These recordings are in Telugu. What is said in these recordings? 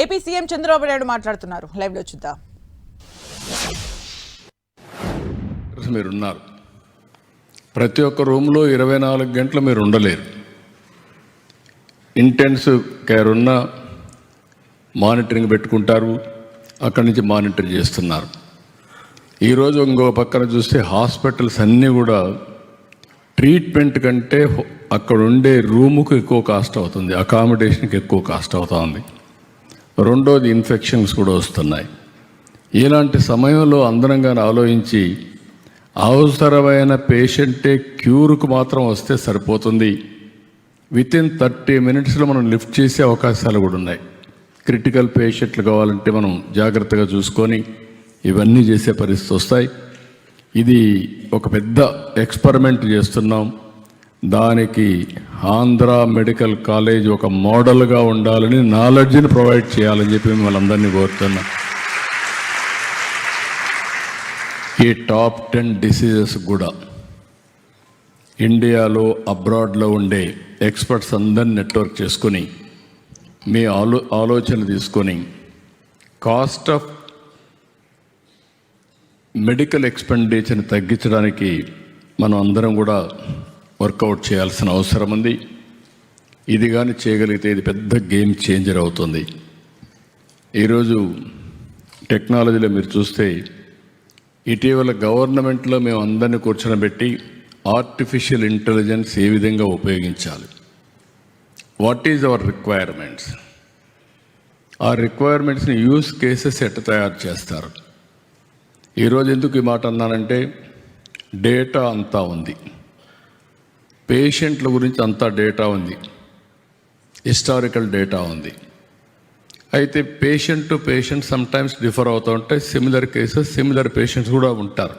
ఏపీ సీఎం చంద్రబాబు నాయుడు మాట్లాడుతున్నారు. లైవ్లో చూద్దాం. మీరున్నారు. ప్రతి ఒక్క రూమ్లో ఇరవై నాలుగు గంటలు మీరు ఉండలేరు ఇంటెన్సివ్ కేర్ ఉన్న మానిటరింగ్ పెట్టుకుంటారు. అక్కడి నుంచి మానిటర్ చేస్తున్నారు. ఈరోజు ఇంకో పక్కన చూస్తే హాస్పిటల్స్ అన్నీ కూడా ట్రీట్మెంట్ కంటే అక్కడ ఉండే రూముకు ఎక్కువ కాస్ట్ అవుతుంది. అకామిడేషన్కి ఎక్కువ కాస్ట్ అవుతుంది రెండోది ఇన్ఫెక్షన్స్ కూడా వస్తున్నాయి. ఇలాంటి సమయంలో అందరంగా ఆలోచించి అవసరమైన పేషెంటే క్యూర్కు మాత్రం వస్తే సరిపోతుంది. విత్ ఇన్ థర్టీ మినిట్స్లో మనం లిఫ్ట్ చేసే అవకాశాలు కూడా ఉన్నాయి. క్రిటికల్ పేషెంట్లు కావాలంటే మనం జాగ్రత్తగా చూసుకొని ఇవన్నీ చేసే పరిస్థితి వస్తాయి. ఇది ఒక పెద్ద ఎక్స్పెరిమెంట్ చేస్తున్నాం. దానికి ఆంధ్ర మెడికల్ కాలేజ్ ఒక మోడల్గా ఉండాలని నాలెడ్జ్ని ప్రొవైడ్ చేయాలని చెప్పి మిమ్మల్ని అందరినీ కోరుతున్నాం. ఈ టాప్ టెన్ డిసీజెస్ కూడా ఇండియాలో అబ్రాడ్లో ఉండే ఎక్స్పర్ట్స్ అందరిని నెట్వర్క్ చేసుకొని మీ ఆలో ఆలోచన తీసుకొని కాస్ట్ ఆఫ్ మెడికల్ ఎక్స్పెండిచర్ని తగ్గించడానికి మనం అందరం కూడా వర్కౌట్ చేయాల్సిన అవసరం ఉంది. ఇది కానీ చేయగలిగితే ఇది పెద్ద గేమ్ చేంజర్ అవుతుంది. ఈరోజు టెక్నాలజీలో మీరు చూస్తే ఇటీవల గవర్నమెంట్లో మేము అందరిని కూర్చోబెట్టి ఆర్టిఫిషియల్ ఇంటెలిజెన్స్ ఏ విధంగా ఉపయోగించాలి? What is our requirements? ఆ రిక్వైర్మెంట్స్ని యూస్ కేసెస్ ఎట్లా తయారు చేస్తారు? ఈరోజు ఎందుకు ఈ మాట అన్నానంటే డేటా అంతా ఉంది. పేషెంట్ల గురించి అంతా డేటా ఉంది. హిస్టారికల్ డేటా ఉంది. అయితే patient to patient sometimes differ అవుతూ ఉంటాయి సిమిలర్ కేసెస్ సిమిలర్ పేషెంట్స్ కూడా ఉంటారు.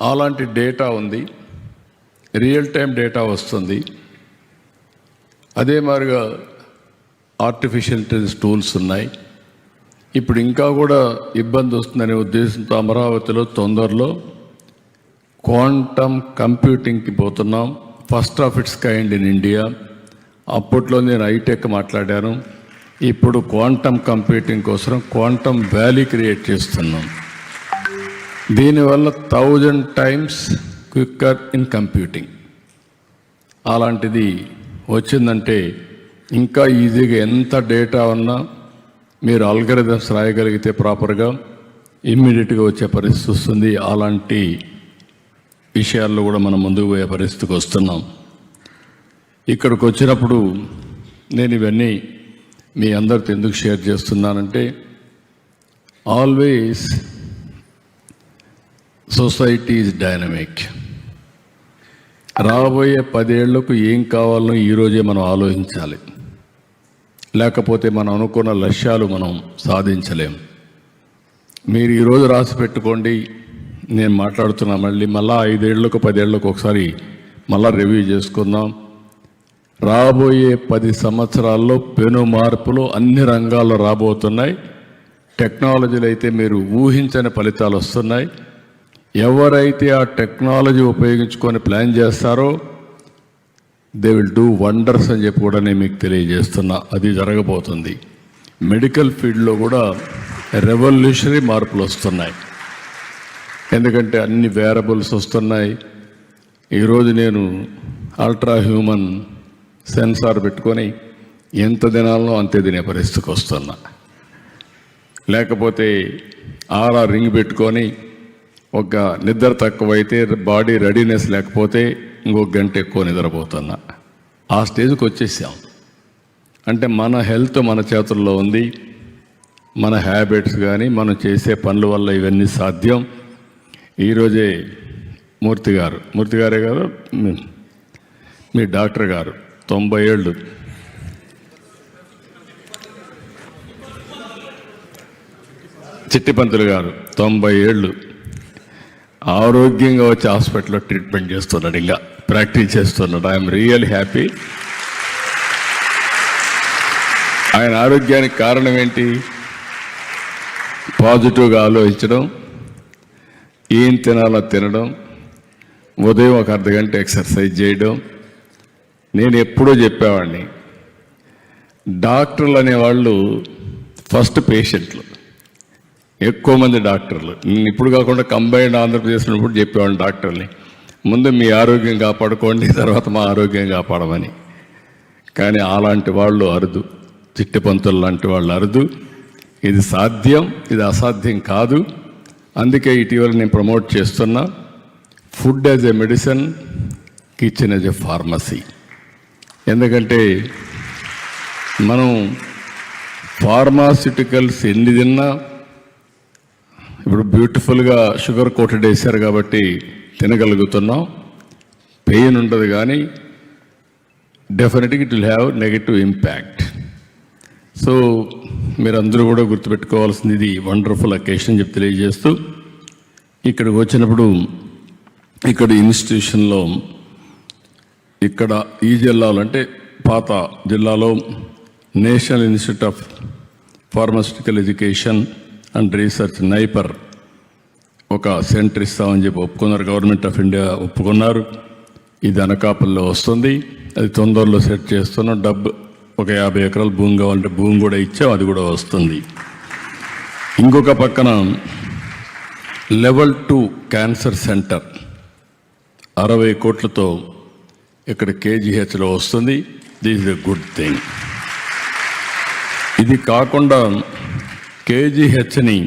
అలాంటి డేటా ఉంది. రియల్ టైం డేటా వస్తుంది. అదే మాదిరిగా ఆర్టిఫిషియల్ ఇంటెలిజెన్స్ టూల్స్ ఉన్నాయి. ఇప్పుడు ఇంకా కూడా ఇబ్బంది వస్తుందనే ఉద్దేశంతో అమరావతిలో తొందరలో క్వాంటమ్ కంప్యూటింగ్కి పోతున్నాం. First of its kind in India. అప్పట్లో నేను ఐటెక్ మాట్లాడాను. ఇప్పుడు క్వాంటమ్ కంప్యూటింగ్ కోసం క్వాంటమ్ వ్యాలీ క్రియేట్ చేస్తున్నాం. దీనివల్ల thousand times quicker in computing. అలాంటిది వచ్చిందంటే ఇంకా ఈజీగా ఎంత డేటా ఉన్నా మీరు అల్గరిథమ్స్ రాయగలిగితే ప్రాపర్గా ఇమ్మీడియట్గా వచ్చే పరిస్థితి వస్తుంది. అలాంటి విషయాల్లో కూడా మనం ముందుకు పోయే పరిస్థితికి వస్తున్నాం. ఇక్కడికి వచ్చినప్పుడు నేను ఇవన్నీ మీ అందరితో ఎందుకు షేర్ చేస్తున్నానంటే ఆల్వేస్ సొసైటీ ఈజ్ డైనమిక్ రాబోయే పదేళ్ళకు ఏం కావాలో ఈరోజే మనం ఆలోచించాలి. లేకపోతే మనం అనుకున్న లక్ష్యాలు మనం సాధించలేం. మీరు ఈరోజు రాసి పెట్టుకోండి నేను మాట్లాడుతున్నా. మళ్ళీ మళ్ళా ఐదేళ్ళకు పదేళ్ళకు ఒకసారి మళ్ళా రివ్యూ చేసుకుందాం. రాబోయే పది సంవత్సరాల్లో పెను మార్పులు అన్ని రంగాల్లో రాబోతున్నాయి. టెక్నాలజీలు అయితే మీరు ఊహించని ఫలితాలు వస్తున్నాయి. ఎవరైతే ఆ టెక్నాలజీ ఉపయోగించుకొని ప్లాన్ చేస్తారో దే విల్ డూ వండర్స్ అని చెప్పి కూడా నేను మీకు తెలియజేస్తున్నా. అది జరగబోతుంది. మెడికల్ ఫీల్డ్లో కూడా రెవల్యూషనరీ మార్పులు వస్తున్నాయి. ఎందుకంటే అన్ని వేరబుల్స్ వస్తున్నాయి. ఈరోజు నేను అల్ట్రా హ్యూమన్ సెన్సార్ పెట్టుకొని ఎంత దినాల్లో అంతే తినే పరిస్థితికి వస్తున్నా. లేకపోతే ఆరా రింగ్ పెట్టుకొని ఒక నిద్ర తక్కువైతే బాడీ రెడీనెస్ లేకపోతే ఇంకొక గంట ఎక్కువ నిద్రపోతున్నా. ఆ స్టేజ్కి వచ్చేసాం. అంటే మన హెల్త్ మన చేతుల్లో ఉంది. మన హ్యాబిట్స్ కానీ మనం చేసే పనుల వల్ల ఇవన్నీ సాధ్యం. ఈరోజే మూర్తి గారు. మూర్తి గారే కదా? మీ- మీ డాక్టర్ గారు. తొంభై ఏళ్ళు. చిట్టిపంతులు గారు తొంభై ఏళ్ళు. ఆరోగ్యంగా వచ్చి హాస్పిటల్లో ట్రీట్మెంట్ చేస్తున్నాడు ఇంకా. ప్రాక్టీస్ చేస్తున్నాడు. I'm real happy. ఆయన ఆరోగ్యానికి కారణం ఏంటి? పాజిటివ్గా ఆలోచించడం. ఏం తినాలో తినడం ఉదయం ఒక అర్ధ గంట ఎక్సర్సైజ్ చేయడం నేను ఎప్పుడూ చెప్పేవాడిని. డాక్టర్లు అనేవాళ్ళు ఫస్ట్ పేషెంట్లు. ఎక్కువ మంది డాక్టర్లు. నేను ఇప్పుడు కాకుండా కంబైన్డ్ ఆంధ్రప్రదేశ్ ఉన్నప్పుడు చెప్పేవాడిని డాక్టర్ని. ముందు మీ ఆరోగ్యం కాపాడుకోండి తర్వాత మా ఆరోగ్యం కాపాడమని. కానీ అలాంటి వాళ్ళు అరుదు. చిట్టిపంతులు లాంటి వాళ్ళు అరుదు. ఇది సాధ్యం ఇది అసాధ్యం కాదు. అందుకే ఇటీవల నేను ప్రమోట్ చేస్తున్నా food as a medicine kitchen as a pharmacy. ఎందుకంటే మనం ఫార్మాసిటికల్స్ ఎన్ని తిన్నా ఇప్పుడు బ్యూటిఫుల్గా షుగర్ కోటెడ్ వేశారు కాబట్టి తినగలుగుతున్నాం. పెయిన్ ఉండదు కానీ డెఫినెట్గా it will have negative impact. So మీరందరూ కూడా గుర్తుపెట్టుకోవాల్సింది ఇది వండర్ఫుల్ అకేషన్ చెప్పి తెలియజేస్తూ ఇక్కడికి వచ్చినప్పుడు ఇక్కడ ఇన్స్టిట్యూషన్లో ఇక్కడ ఈ జిల్లాలో అంటే పాత జిల్లాలో national institute of pharmaceutical education and research NIPER ఒక సెంటర్ ఇస్తామని చెప్పి ఒప్పుకున్నారు. గవర్నమెంట్ ఆఫ్ ఇండియా ఒప్పుకున్నారు. ఇది అనకాపల్లిలో వస్తుంది. అది తొందరలో సెట్ చేస్తున్నాం డబ్బు ఒక యాభై ఎకరాల భూమి కావాలంటే భూమి కూడా ఇచ్చాం అది కూడా వస్తుంది. ఇంకొక పక్కన లెవెల్ టూ క్యాన్సర్ సెంటర్ అరవై కోట్లతో ఇక్కడ కేజీహెచ్లో వస్తుంది. This is a good thing ఇది కాకుండా కేజీహెచ్ని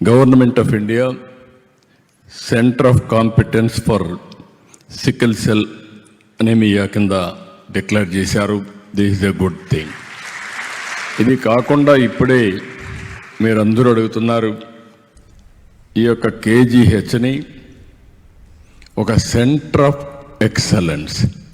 government of India center of competence for sickle cell anemia కింద డిక్లేర్ చేశారు. This is a good thing ఇది కాకుండా ఇప్పుడే మీరందరూ అడుగుతున్నారు ఈ యొక్క కేజీహెచ్ని ఒక సెంటర్ ఆఫ్ ఎక్సలెన్స్.